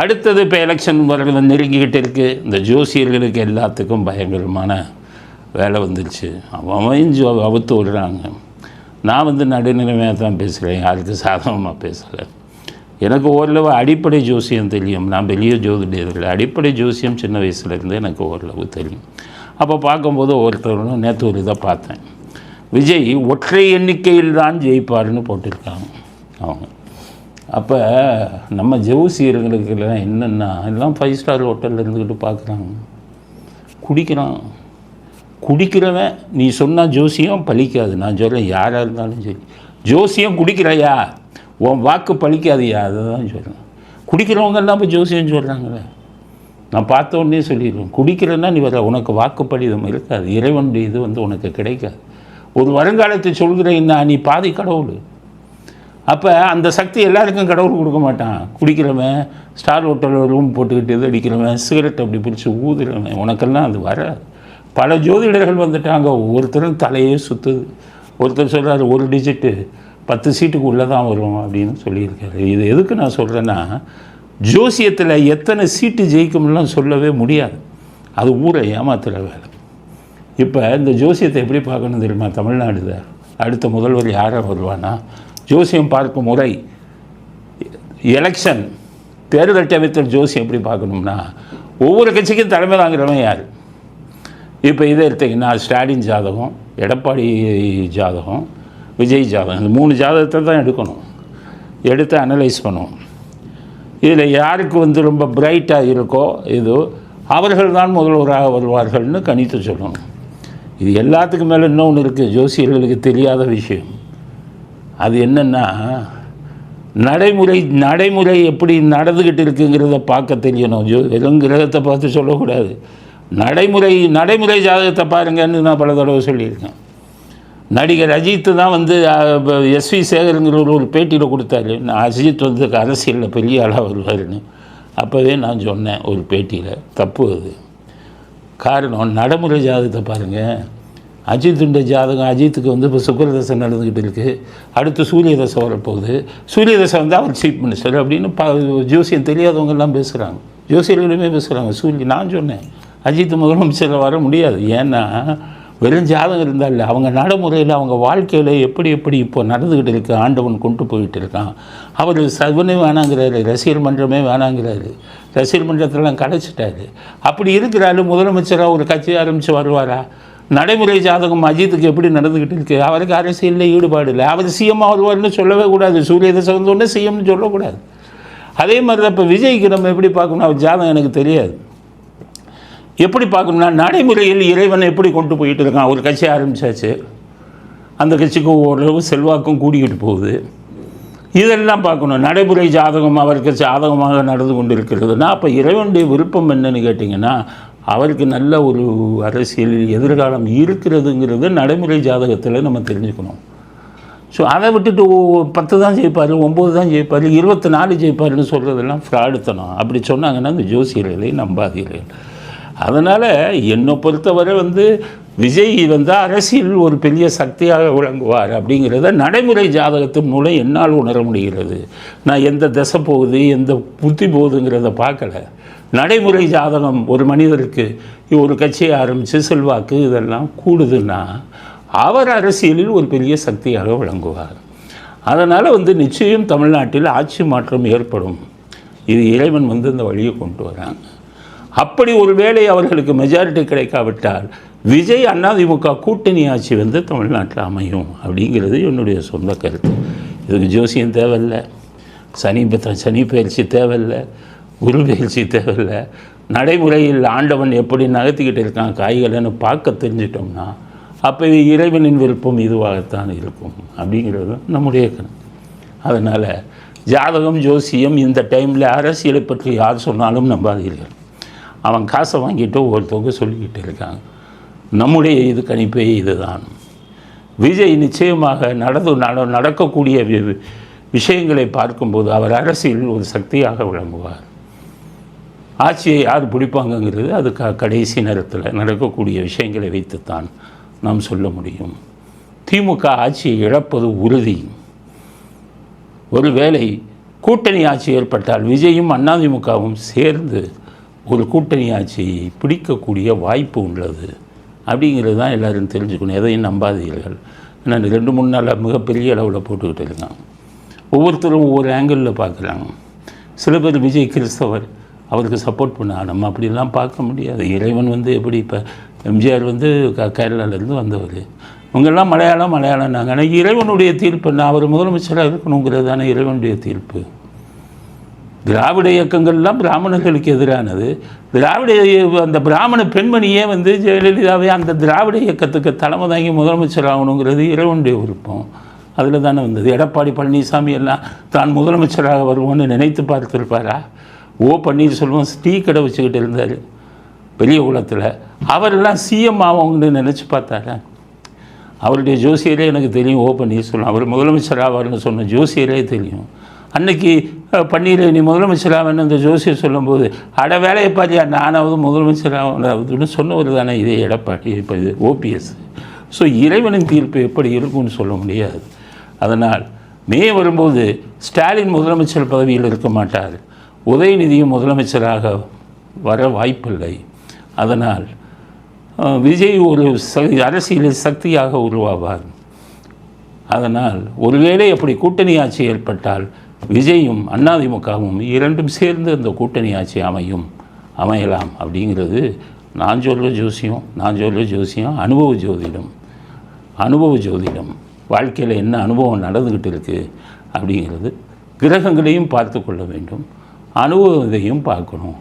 அடுத்தது இப்போ எலெக்ஷன் வர நெருங்கிக்கிட்டு இருக்குது இந்த ஜோசியர்களுக்கு எல்லாத்துக்கும் பயங்கரமான வேலை வந்துருச்சு. அவன் ஜோ அவுத்து விடுறாங்க. நான் வந்து நடுநிலைமையாக தான் பேசுகிறேன் யாருக்கு சாதகமாக பேசலை. எனக்கு ஓரளவு அடிப்படை ஜோசியம் தெரியும். நான் வெளியே ஜோதிடர்கள். அடிப்படை ஜோசியம் சின்ன வயசுலேருந்து எனக்கு ஓரளவு தெரியும். அப்போ பார்க்கும்போது ஒருத்தரும் நேற்று ஒரு இதை பார்த்தேன். விஜய் ஒற்றை எண்ணிக்கையில் தான் ஜெயிப்பார்னு போட்டிருக்காங்க. அவங்க. அப்போ நம்ம ஜோசியர்களுக்கெல்லாம் என்னென்னா எல்லாம் ஃபைவ் ஸ்டார் ஹோட்டலில் இருந்துக்கிட்டு பார்க்குறாங்க குடிக்கிறான். குடிக்கிறவன் நீ சொன்னால் ஜோசியம் பலிக்காது நான் சொல்கிறேன் யாராக இருந்தாலும் சரி. ஜோசியம் குடிக்கிறையா? உன் வாக்கு பழிக்காதையா? அதை தான் சொல்கிறேன் குடிக்கிறவங்க எல்லாம் இப்போ ஜோசியம் சொல்கிறாங்களே நான் பார்த்த உடனே சொல்லிடுவேன் குடிக்கிறேன்னா நீ வர உனக்கு வாக்குப்படிதம் இருக்காது. இறைவனுடைய இது வந்து உனக்கு கிடைக்காது. ஒரு வருங்காலத்தை சொல்கிறேன்னா நீ பாதி கடவுள். அப்போ அந்த சக்தி எல்லாருக்கும் கடவுள் கொடுக்க மாட்டான். குடிக்கிறவன் ஸ்டார் ஹோட்டலில் ரூம் போட்டுக்கிட்டு இது அடிக்கிறவன் சிகரெட் அப்படி பிடிச்சி ஊதுறவன். உனக்கெல்லாம் அது வர பல ஜோதிடர்கள் வந்துட்டாங்க. ஒருத்தரும் தலையே சுற்றுது ஒருத்தர் சொல்கிறாரு ஒரு டிஜிட்டு பத்து சீட்டுக்கு உள்ளே தான் வரும் அப்படின்னு சொல்லியிருக்காரு. இது எதுக்கு நான் சொல்கிறேன்னா ஜோசியத்தில் எத்தனை சீட்டு ஜெயிக்கும்லாம் சொல்லவே முடியாது. அது ஊரை ஏமாத்துகிற வேலை. இப்போ இந்த ஜோசியத்தை எப்படி பார்க்கணும் தெரியுமா? தமிழ்நாடு தான் அடுத்த முதல்வர் யாராக வருவானா? ஜோசியம் பார்க்கும் முறை எலெக்ஷன் தேர்தல் டயத்தில் ஜோசியம் எப்படி பார்க்கணும்னா ஒவ்வொரு கட்சிக்கும் தலைமை தாங்கிறவன் யார்? இப்போ இதை எடுத்தீங்கன்னா ஸ்டாலின் ஜாதகம் எடப்பாடி ஜாதகம் விஜய் ஜாதகம் இந்த மூணு ஜாதகத்தை தான் எடுக்கணும். எடுத்து அனலைஸ் பண்ணுவோம். இதில் யாருக்கு வந்து ரொம்ப பிரைட்டாக இருக்கோ இது அவர்கள் தான் முதல்வராக வருவார்கள்னு கணித்து சொல்லணும். இது எல்லாத்துக்கும் மேலே இன்னொன்று இருக்குது ஜோசியர்களுக்கு தெரியாத விஷயம். அது என்னென்னா நடைமுறை நடைமுறை எப்படி நடந்துக்கிட்டு இருக்குங்கிறத பார்க்க தெரியணும். ஜோ வெறும் கிரகத்தை பார்த்து சொல்லக்கூடாது. நடைமுறை நடைமுறை ஜாதகத்தை பாருங்கன்னு நான் பல தடவை சொல்லியிருக்கேன். நடிகர் அஜித் தான் வந்து எஸ்வி சேகருங்கிற ஒரு பேட்டியில் கொடுத்தாரு. நான் அஜித் வந்து அரசியலில் பெரிய ஆளாக வருவார்னு அப்போவே நான் சொன்னேன் ஒரு பேட்டியில். தப்பு அது. காரணம் நடைமுறை ஜாதகத்தை பாருங்கள் அஜித்துண்ட ஜாதகம் அஜித்துக்கு வந்து இப்போ சுக்கரதசை நடந்துக்கிட்டு இருக்குது அடுத்து சூரிய தசை வரப்போகுது. சூரிய தசை வந்து அவர் சீஃப் மினிஸ்டர் அப்படின்னு ப ஜோசியம் தெரியாதவங்கெல்லாம் பேசுகிறாங்க ஜோசியர்களுமே பேசுகிறாங்க சூரிய நான் சொன்னேன் அஜித் முதலமைச்சரில் வர முடியாது. ஏன்னா வெறும் ஜாதகம் இருந்தால் இல்லை அவங்க நடைமுறையில் அவங்க வாழ்க்கையில் எப்படி எப்படி இப்போ நடந்துக்கிட்டு இருக்கு ஆண்டவன் கொண்டு போயிட்டு இருக்கான். அவர் சவனே வேணாங்கிறாரு ரசிகர் மன்றமே வேணாங்கிறாரு. ரசிகர் மன்றத்திலாம் கடைச்சிட்டாரு அப்படி இருக்கிறாரு முதலமைச்சராக ஒரு கட்சி ஆரம்பித்து வருவாரா? நடைமுறை ஜாதகம் அஜித்துக்கு எப்படி நடந்துக்கிட்டு இருக்கு? அவருக்கு அரசியலில் ஈடுபாடு இல்லை. அவர் சிஎம் வருவார்னு சொல்லவே கூடாது. சூரிய தசை வந்தோடனே சிஎம்னு சொல்லக்கூடாது. அதே மாதிரி தான் இப்போ விஜய்க்கு நம்ம எப்படி பார்க்கணும்? அவர் ஜாதகம் எனக்கு தெரியாது. எப்படி பார்க்கணும்னா நடைமுறையில் இறைவனை எப்படி கொண்டு போயிட்டு இருக்கான்? ஒரு கட்சி ஆரம்பிச்சாச்சு. அந்த கட்சிக்கு ஓரளவு செல்வாக்கும் கூடிக்கிட்டு போகுது. இதெல்லாம் பார்க்கணும். நடைமுறை ஜாதகம் அவருக்கு ஜாதகமாக நடந்து கொண்டு இருக்கிறதுனா அப்போ இறைவனுடைய விருப்பம் என்னன்னு கேட்டிங்கன்னா அவருக்கு நல்ல ஒரு அரசியல் எதிர்காலம் இருக்கிறதுங்கிறது நடைமுறை ஜாதகத்தில் நம்ம தெரிஞ்சுக்கணும். ஸோ அதை விட்டுட்டு பத்து தான் ஜெயிப்பார் ஒம்பது தான் ஜெயிப்பார் இருபத்தி நாலு ஜெயிப்பார்னு சொல்கிறதெல்லாம் ஃப்ராடுத்தனம் அப்படி சொன்னாங்கன்னா இந்த ஜோசியர்களை நம்பாதீர்கள். அதனால் என்னை பொறுத்தவரை வந்து விஜய் வந்து அரசியல் ஒரு பெரிய சக்தியாக விளங்குவார் அப்படிங்கிறத நடைமுறை ஜாதகத்தின் மூலம் என்னால் உணர முடிகிறது. நான் எந்த திசை போகுது எந்த புத்தி போகுதுங்கிறத பார்க்கல. நடைமுறை ஜாதகம் ஒரு மனிதருக்கு ஒரு கட்சியை ஆரம்பித்து செல்வாக்கு இதெல்லாம் கூடுதுன்னா அவர் அரசியலில் ஒரு பெரிய சக்தியாக விளங்குவார். அதனால் வந்து நிச்சயம் தமிழ்நாட்டில் ஆட்சி மாற்றம் ஏற்படும். இது இறைவன் வந்து இந்த வழியை கொண்டு வராங்க. அப்படி ஒரு வேளை அவர்களுக்கு மெஜாரிட்டி கிடைக்காவிட்டால் விஜய் அதிமுக கூட்டணி ஆட்சி வந்து தமிழ்நாட்டில் அமையும் அப்படிங்கிறது என்னுடைய சொந்த கருத்து. இதுக்கு ஜோசியம் தேவையில்லை. சனி சனி பயிற்சி தேவையில்லை. குரு பயிற்சி தேவையில்லை. நடைமுறையில் ஆண்டவன் எப்படி நகர்த்திக்கிட்டு இருக்கான் காய்களைன்னு பார்க்க தெரிஞ்சிட்டோம்னா அப்போ இறைவனின் விருப்பம் இதுவாகத்தான் இருக்கும் அப்படிங்கிறது நம்முடைய கணக்கு அதனால் ஜாதகம் ஜோசியம் இந்த டைமில் அரசியலை பற்றி யார் சொன்னாலும் நம்பாதீர்கள். அவன் காசை வாங்கிட்டு ஒருத்தவங்க சொல்லிக்கிட்டு இருக்காங்க. நம்முடைய இது கணிப்பே இதுதான். விஜய் நிச்சயமாக நடந்து நட நடக்கக்கூடிய வி- விஷயங்களை பார்க்கும்போது அவர் அரசியலில் ஒரு சக்தியாக விளங்குவார். ஆட்சியை யார் பிடிப்பாங்கங்கிறது அது க கடைசி நேரத்தில் நடக்கக்கூடிய விஷயங்களை வைத்துத்தான் நாம் சொல்ல முடியும். திமுக ஆட்சியை இழப்பது உறுதி. ஒருவேளை கூட்டணி ஆட்சி ஏற்பட்டால் விஜயும் அதிமுகவும் சேர்ந்து ஒரு கூட்டணி ஆட்சியை பிடிக்கக்கூடிய வாய்ப்பு உள்ளது. அப்படிங்கிறது தான் எல்லோரும் தெரிஞ்சுக்கணும். எதையும் நம்பாதீர்கள். ஏன்னா ரெண்டு மூணு நாளில் மிகப்பெரிய அளவில் போட்டுக்கிட்டு இருக்காங்க ஒவ்வொருத்தரும் ஒவ்வொரு ஆங்கிளில் பார்க்குறாங்க. சில பேர் விஜய் கிறிஸ்தவர் அவருக்கு சப்போர்ட் பண்ண நம்ம அப்படிலாம் பார்க்க முடியாது. இறைவன் வந்து எப்படி இப்போ எம்ஜிஆர் வந்து க கேரளாவிலேருந்து வந்தவர். இவங்கெல்லாம் மலையாளம் மலையாளம் நாங்கள் ஆனால் இறைவனுடைய தீர்ப்பு நான் அவர் முதலமைச்சராக இருக்கணுங்கிறது தானே இறைவனுடைய தீர்ப்பு. திராவிட இயக்கங்கள்லாம் பிராமணர்களுக்கு எதிரானது. திராவிட அந்த பிராமண பெண்மணியே வந்து ஜெயலலிதாவே அந்த திராவிட இயக்கத்துக்கு தலைமை தாங்கி முதலமைச்சர் ஆகணுங்கிறது இறைவனுடைய விருப்பம். அதில் தானே வந்தது. எடப்பாடி பழனிசாமி எல்லாம் தான் முதலமைச்சராக வருவோன்னு நினைத்து பார்த்துருப்பாரா? ஓ பன்னீர்செல்வம் டீ கடை வச்சுக்கிட்டு இருந்தார் பெரிய குளத்தில் அவரெல்லாம் சிஎம் ஆவாங்கன்னு நினச்சி பார்த்தாரா? அவருடைய ஜோசியரே எனக்கு தெரியும். ஓ பன்னீர்செல்வம் அவர் முதலமைச்சர் ஆவார்னு சொன்ன ஜோசியரே தெரியும். அன்னைக்கு பன்னீர் நீ முதலமைச்சர் அந்த ஜோசியர் சொல்லும்போது அட வேலையை பாரியா நானாவது முதலமைச்சர் சொன்னவர் தானே இதே எடப்பாடி இப்போ இது ஓபிஎஸ் ஸோ இறைவனின் தீர்ப்பு எப்படி இருக்கும்னு சொல்ல முடியாது. அதனால் மே வரும்போது ஸ்டாலின் முதலமைச்சர் பதவியில் இருக்க மாட்டார். உதயநிதியும் முதலமைச்சராக வர வாய்ப்பில்லை. அதனால் விஜய் ஒரு ச அரசியல் சக்தியாக உருவாவார். அதனால் ஒருவேளை அப்படி கூட்டணி ஆட்சி ஏற்பட்டால் விஜயும் அதிமுகவும் இரண்டும் சேர்ந்து அந்த கூட்டணி ஆட்சி அமையும் அமையலாம் அப்படிங்கிறது நான் சொல்கிற ஜோசியம் நான் சொல்கிற ஜோசியம் அனுபவ ஜோதிடம். அனுபவ ஜோதிடம். வாழ்க்கையில் என்ன அனுபவம் நடந்துக்கிட்டு இருக்குது அப்படிங்கிறது கிரகங்களையும் பார்த்து கொள்ள வேண்டும். அனுபவத்தையும் பார்க்கணும்.